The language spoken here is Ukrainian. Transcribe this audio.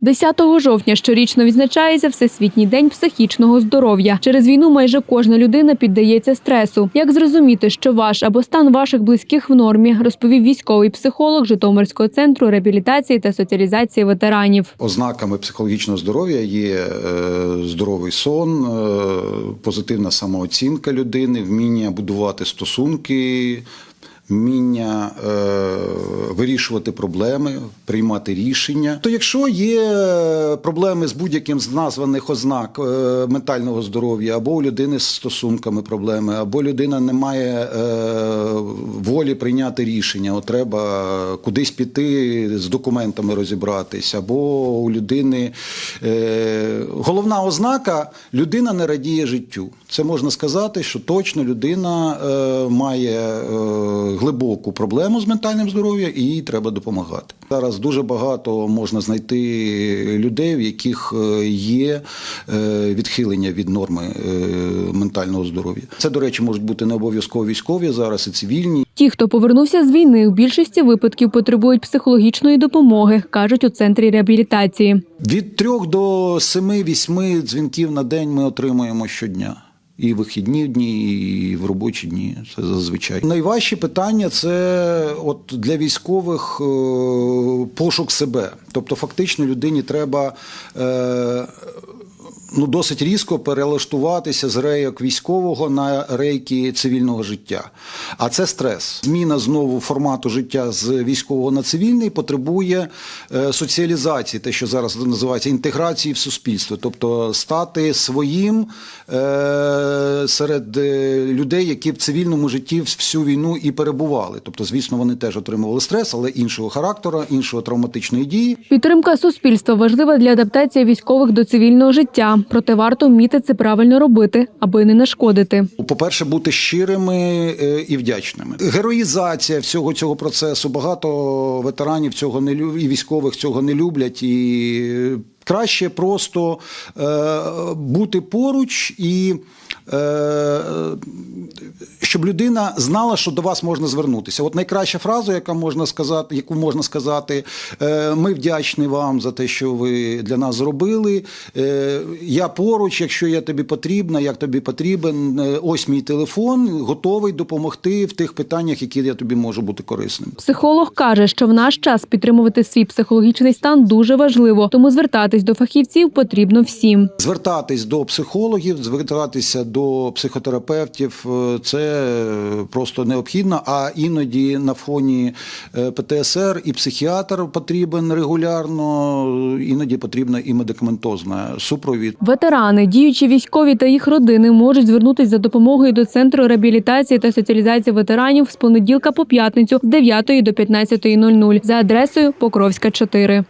10 жовтня щорічно відзначається Всесвітній день психічного здоров'я. Через війну майже кожна людина піддається стресу. Як зрозуміти, що ваш або стан ваших близьких в нормі, розповів військовий психолог Житомирського центру реабілітації та соціалізації ветеранів. Ознаками психологічного здоров'я є е, здоровий сон, е, позитивна самооцінка людини, вміння будувати стосунки, вміння е, вирішувати проблеми, приймати рішення. То якщо є проблеми з будь-яким з названих ознак е, ментального здоров'я, або у людини з стосунками проблеми, або людина не має е, волі прийняти рішення, от треба кудись піти з документами розібратись, або у людини е, головна ознака людина не радіє життю. Це можна сказати, що точно людина е, має е, глибоку проблему з ментальним здоров'ям і їй треба допомагати. Зараз дуже багато можна знайти людей, в яких е, є е, відхилення від норми е, ментального здоров'я. Це, до речі, можуть бути не обов'язково військові зараз і цивільні. Ті, хто повернувся з війни, у більшості випадків потребують психологічної допомоги, кажуть у центрі реабілітації. Від трьох до семи-вісьми дзвінків на день ми отримуємо щодня. І вихідні дні, і в робочі дні. Це зазвичай. найважчі питання це от для військових е, пошук себе. Тобто, фактично, людині треба. Ну, досить різко перелаштуватися з рейок військового на рейки цивільного життя. А це стрес. Зміна знову формату життя з військового на цивільний потребує е, соціалізації, те, що зараз називається інтеграції в суспільство, тобто стати своїм е, серед е, людей, які в цивільному житті всю війну і перебували. Тобто, звісно, вони теж отримували стрес, але іншого характеру, іншого травматичної дії. Підтримка суспільства важлива для адаптації військових до цивільного життя. Проте варто вміти це правильно робити, аби не нашкодити. По-перше, бути щирими е, і вдячними. Героїзація всього цього процесу. Багато ветеранів цього не і військових цього не люблять. І краще просто е, бути поруч і. Е, щоб людина знала, що до вас можна звернутися. От найкраща фраза, яка можна сказати, яку можна сказати, е, ми вдячні вам за те, що ви для нас зробили. Е, Я поруч, якщо я тобі потрібна, як тобі потрібен, е, ось мій телефон, готовий допомогти в тих питаннях, які я тобі можу бути корисним. Психолог каже, що в наш час підтримувати свій психологічний стан дуже важливо, тому звертатись до фахівців потрібно всім. Звертатись до психологів, звертатися до психотерапевтів е, це е, просто необхідно. А іноді на фоні е, ПТСР і психіатр потрібен регулярно, іноді потрібна і медикаментозна супровід. Ветерани, діючі військові та їх родини можуть звернутися за допомогою до центру реабілітації та соціалізації ветеранів з понеділка по п'ятницю з 9 до 15.00 за адресою Покровська 4.